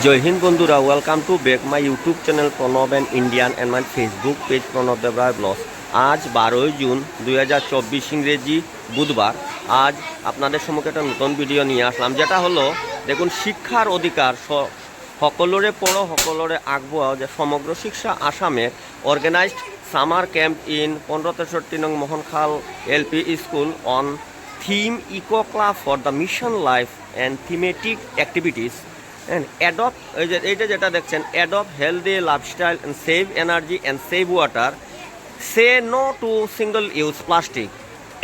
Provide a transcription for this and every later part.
জয় হিন্দ বন্ধুরা welcome to back my YouTube channel Pranab and Indian and my Facebook page Pranab Debroy blog আজ বারোই June দুই হাজার চব্বিশ ইংরেজি বুধবার। আজ আপনাদের সম্মুখে একটা নতুন ভিডিও নিয়ে আসলাম, যেটা হলো, দেখুন, শিক্ষার অধিকার স- সকলোৰে পঢ়ো সকলোৰে আগবঢ়াও যে সমগ্র শিক্ষা আসামে অৰ্গেনাইজড সামাৰ কেম্প ইন পোন্ধৰ তেষট্টি নং Mohankhal L P school on theme eco club for the mission life and thematic activities adopt এই যে এইটা যেটা দেখছেন adopt healthy lifestyle and save energy and save water say no to single use plastic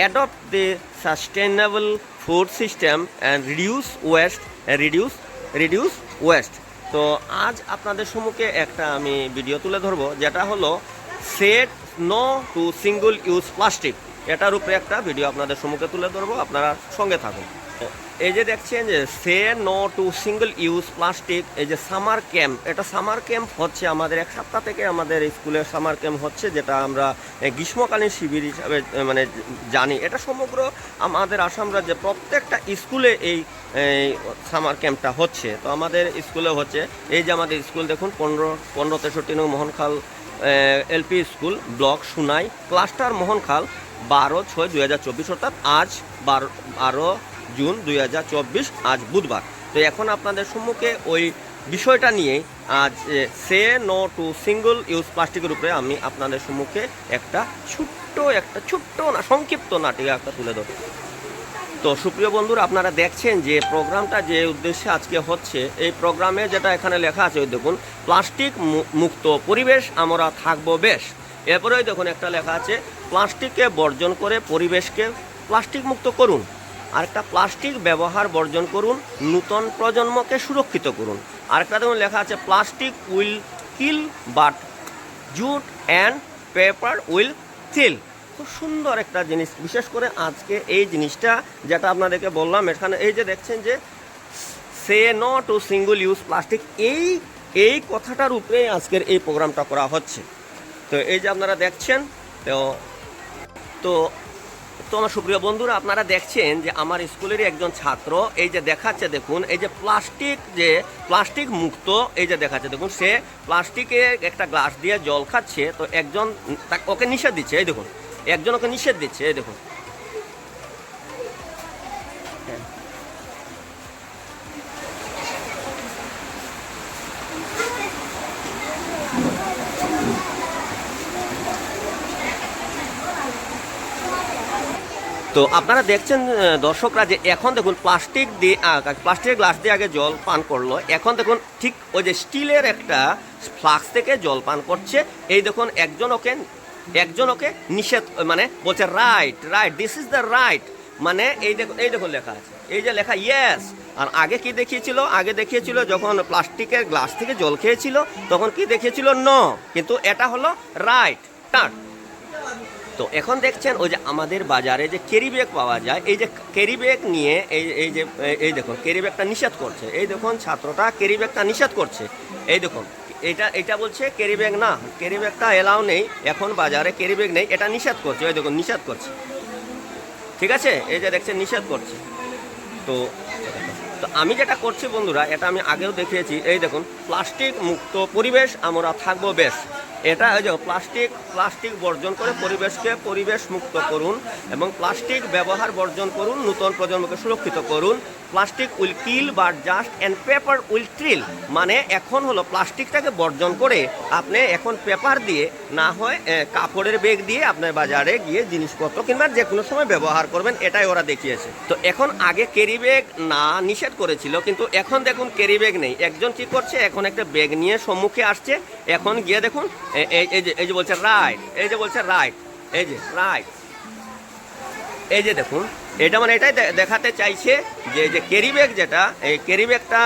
adopt the sustainable food system and reduce waste reduce reduce waste তো আজ আপনাদের সম্মুখে একটা আমি ভিডিও তুলে ধরবো, যেটা হলো say no to single use plastic এটার উপরে একটা ভিডিও আপনাদের সম্মুখে তুলে ধরবো, আপনারা সঙ্গে থাকুন। এই যে দেখছেন যে, say no to single use plastic এই যে সামার ক্যাম্প এটা সামার ক্যাম্প হচ্ছে আমাদের এক সপ্তাহ থেকে আমাদের স্কুলের সামার ক্যাম্প হচ্ছে, যেটা আমরা গ্রীষ্মকালীন শিবির হিসাবে মানে জানি। এটা সমগ্র আমাদের আসাম রাজ্যে প্রত্যেকটা স্কুলে এই সামার ক্যাম্পটা হচ্ছে। তো আমাদের স্কুলে হচ্ছে। এই যে আমাদের স্কুল দেখুন, পনেরো পনেরো, তেষট্টি নং Mohankhal LP school, block Sunai, cluster Mohankhal, বারো ছয় দুই হাজার চব্বিশ, অর্থাৎ আজ বারো বারো জুন দুই হাজার চব্বিশ, আজ বুধবার। তো এখন আপনাদের সম্মুখে ওই বিষয়টা নিয়ে আজ say, no, to, single use প্লাস্টিকের উপরে আমি আপনাদের সম্মুখে একটা ছোট্ট একটা ছোট্ট না, সংক্ষিপ্ত নাটিকা একটা তুলে ধরব। তো সুপ্রিয় বন্ধুরা, আপনারা দেখছেন যে প্রোগ্রামটা যে উদ্দেশ্যে আজকে হচ্ছে, এই প্রোগ্রামে যেটা এখানে লেখা আছে, ওই দেখুন, প্লাস্টিক মুক্ত পরিবেশ, আমরা থাকব বেশ। এরপরেই দেখুন একটা লেখা আছে, প্লাস্টিককে বর্জন করে পরিবেশকে প্লাস্টিক মুক্ত করুন। আরেকটা প্লাস্টিক ব্যবহার বর্জন করুন, নূতন প্রজন্মকে সুরক্ষিত করুন। আরেকটা দেখুন, লেখা আছে, plastic will kill, but jute and paper will kill খুব সুন্দর একটা জিনিস। বিশেষ করে আজকে এই জিনিসটা যেটা আপনাদেরকে বললাম, এখানে এই যে দেখছেন যে, say no to single use plastic, এই এই কথাটার উপরেই আজকের এই প্রোগ্রামটা করা হচ্ছে। তো এই যে আপনারা দেখছেন, তো তো তো আমার সুপ্রিয় বন্ধুরা, আপনারা দেখছেন যে আমার স্কুলেরই একজন ছাত্র, এই যে দেখাচ্ছে দেখুন, এই যে প্লাস্টিক যে, প্লাস্টিক মুক্ত, এই যে দেখাচ্ছে দেখুন, সে প্লাস্টিকে একটা গ্লাস দিয়ে জল খাচ্ছে, তো একজন ওকে নিষেধ দিচ্ছে, এই দেখুন, একজন ওকে নিষেধ দিচ্ছে, এই দেখুন। তো আপনারা দেখছেন দর্শকরা যে এখন দেখুন প্লাস্টিক দিয়ে প্লাস্টিকের গ্লাস দিয়ে আগে জল পান করল। এখন দেখুন ঠিক ওই যে স্টিলের একটা ফ্লাক্স থেকে জল পান করছে। এই দেখুন একজন ওকে একজন ওকে নিষেধ মানে বলছে right right this is the right মানে এই দেখুন এই দেখুন লেখা আছে। এই যে লেখা ইয়েস আর আগে কি দেখিয়েছিল? আগে দেখিয়েছিল যখন প্লাস্টিকের গ্লাস থেকে জল খেয়েছিল, তখন কি দেখিয়েছিল? ন কিন্তু এটা হলো রাইট টার্ন তো এখন দেখছেন ওই যে আমাদের বাজারে যে ক্যারি ব্যাগ পাওয়া যায়, এই যে ক্যারি ব্যাগ নিয়ে এই এই যে, এই- দেখুন ক্যারি ব্যাগটা নিষেধ করছে। এই দেখুন ছাত্রটা ক্যারি ব্যাগটা নিষেধ করছে। এই দেখুন, এটা এটা বলছে ক্যারি ব্যাগ না ক্যারি ব্যাগটা এলাও নেই, এখন বাজারে ক্যারি ব্যাগ নেই, এটা নিষেধ করছে। ওই দেখুন, নিষেধ করছে। ঠিক আছে? এই যে দেখছেন, নিষেধ করছে। তো তো আমি যেটা করছি বন্ধুরা, এটা আমি আগেও দেখিয়েছি। এই দেখুন, প্লাস্টিক মুক্ত পরিবেশ, আমরা থাকব বেশ। এটা এই যে প্লাস্টিক প্লাস্টিক বর্জন করে পরিবেশকে পরিবেশ মুক্ত করুন এবং প্লাস্টিক ব্যবহার বর্জন করুন, নূতন প্রজন্মকে সুরক্ষিত করুন। Plastic will kill but just and paper will trill মানে এখন হলো প্লাস্টিকটাকে বর্জন করে আপনি এখন পেপার দিয়ে, না হয় কাপড়ের ব্যাগ দিয়ে আপনার বাজারে গিয়ে জিনিসপত্র কিংবা যে কোনো সময় ব্যবহার করবেন, এটাই ওরা দেখিয়েছে। তো এখন আগে ক্যারি ব্যাগ না নিষেধ করেছিল, কিন্তু এখন দেখুন ক্যারি ব্যাগ নেই। একজন কি করছে, এখন একটা ব্যাগ নিয়ে সম্মুখে আসছে এখন গিয়ে দেখুন এই যে এই যে বলছে রাইট এই যে বলছে রাইট এই যে রাইট এই যে দেখুন, এটা মানে এটাই দেখাতে চাইছে যে যে ক্যারি ব্যাগ যেটা, এই ক্যারি ব্যাগটা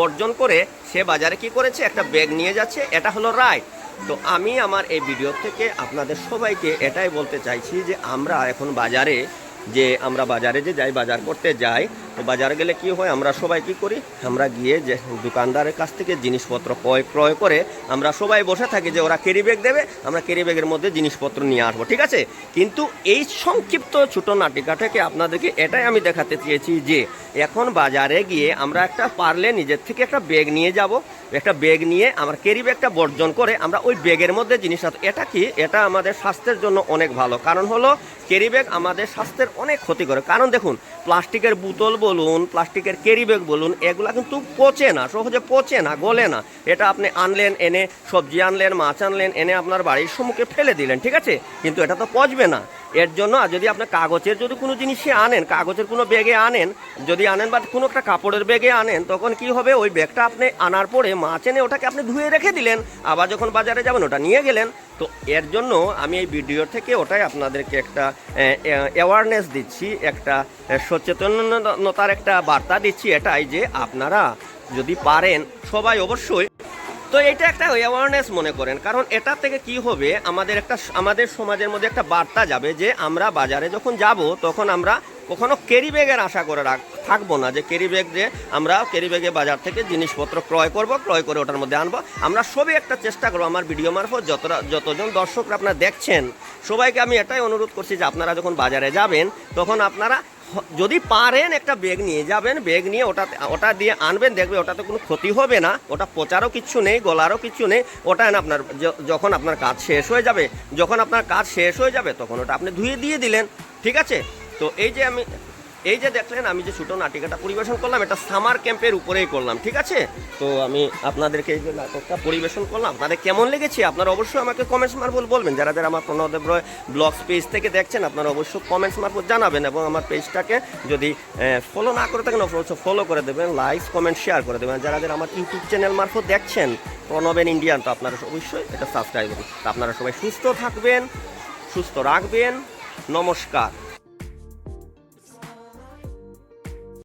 বর্জন করে সে বাজারে কি করেছে? একটা ব্যাগ নিয়ে যাচ্ছে, এটা হলো রাইট তো আমি আমার এই ভিডিও থেকে আপনাদের সবাইকে এটাই বলতে চাইছি যে, আমরা এখন বাজারে যে, আমরা বাজারে যে যাই, বাজার করতে যাই তো বাজারে গেলে কি হয়, আমরা সবাই কি করি, আমরা গিয়ে যে দোকানদারের কাছ থেকে জিনিসপত্র ক্রয় ক্রয় করে আমরা সবাই বসে থাকি যে ওরা ক্যারি ব্যাগ দেবে, আমরা ক্যারি ব্যাগের মধ্যে জিনিসপত্র নিয়ে আসব, ঠিক আছে? কিন্তু এই সংক্ষিপ্ত ছোটো নাটিকা থেকে আপনাদেরকে এটাই আমি দেখাতে চেয়েছি যে, এখন বাজারে গিয়ে আমরা একটা পারলে নিজের থেকে একটা ব্যাগ নিয়ে যাব, একটা ব্যাগ নিয়ে আমার ক্যারি ব্যাগটা বর্জন করে আমরা ওই ব্যাগের মধ্যে জিনিস জিনিসটা এটা কি? এটা আমাদের স্বাস্থ্যের জন্য অনেক ভালো। কারণ হলো ক্যারি ব্যাগ আমাদের স্বাস্থ্যের অনেক ক্ষতি করে। কারণ দেখুন, প্লাস্টিকের বোতল বলুন, প্লাস্টিকের ক্যারি ব্যাগ বলুন, এগুলা কিন্তু পচে না, সহজে পচে না, গলে না। এটা আপনি আনলেন, এনে সবজি আনলেন, মাছ আনলেন, এনে আপনার বাড়ির সম্মুখে ফেলে দিলেন, ঠিক আছে? কিন্তু এটা তো পচবে না। এর জন্য যদি আপনি কাগজের যদি কোনো জিনিসে আনেন, কাগজের কোনো ব্যাগে আনেন, যদি আনেন বা কোনো একটা কাপড়ের ব্যাগে আনেন, তখন কি হবে? ওই ব্যাগটা আপনি আনার পরে মাছ এনে ওটাকে আপনি ধুয়ে রেখে দিলেন, আবার যখন বাজারে যাবেন, ওটা নিয়ে গেলেন। তো এর জন্য আমি এই ভিডিও থেকে ওটাই আপনাদেরকে একটা অ্যাওয়ারনেস দিচ্ছি, একটা সচেতনতার একটা বার্তা দিচ্ছি এটাই যে আপনারা যদি পারেন, সবাই অবশ্যই। তো এটা একটা অ্যাওয়ারনেস মনে করেন, কারণ এটা থেকে কি হবে, আমাদের একটা, আমাদের সমাজের মধ্যে একটা বার্তা যাবে যে আমরা বাজারে যখন যাব, তখন আমরা কখনো ক্যারি ব্যাগের আশা করে রাখ, থাকব না যে ক্যারি ব্যাগ যে আমরা ক্যারি ব্যাগে বাজার থেকে জিনিসপত্র ক্রয় করব, ক্রয় করে ওটার মধ্যে আনব। আমরা সবই একটা চেষ্টা করব আমার ভিডিও মারফত যতটা, যতজন দর্শকরা আপনারা দেখছেন, সবাইকে আমি এটাই অনুরোধ করছি যে আপনারা যখন বাজারে যাবেন, তখন আপনারা যদি পারেন একটা ব্যাগ নিয়ে যাবেন, ব্যাগ নিয়ে ওটা ওটা দিয়ে আনবেন দেখবে ওটাতে কোনো ক্ষতি হবে না, ওটা পচারও কিচ্ছু নেই, গলারও কিছু নেই, ওটা আপনার যখন আপনার কাজ শেষ হয়ে যাবে, যখন আপনার কাজ শেষ হয়ে যাবে, তখন ওটা আপনি ধুয়ে দিয়ে দিলেন, ঠিক আছে? তো এই যে আমি, এই যে দেখলেন, আমি যে ছোটো নাটিকাটা পরিবেশন করলাম, এটা সামার ক্যাম্পের উপরেই করলাম, ঠিক আছে? তো আমি আপনাদেরকে এই যে নাটকটা পরিবেশন করলাম, আপনাদের কেমন লেগেছে? আপনারা অবশ্যই আমাকে কমেন্টস মারফত বলবেন। যারা যারা আমার প্রণদেব রয় ব্লগস পেজ থেকে দেখছেন, আপনারা অবশ্যই কমেন্টস মারফত জানাবেন এবং আমার পেজটাকে যদি ফলো না করে থাকেন অবশ্যই ফলো করে দেবেন লাইক কমেন্ট শেয়ার করে দেবেন। যারা যারা আমার ইউটিউব চ্যানেল মারফত দেখছেন প্রণবেন ইন্ডিয়ান, তো আপনারা অবশ্যই এটা সাবস্ক্রাইব করুন। আপনারা সবাই সুস্থ থাকবেন, সুস্থ রাখবেন। নমস্কার।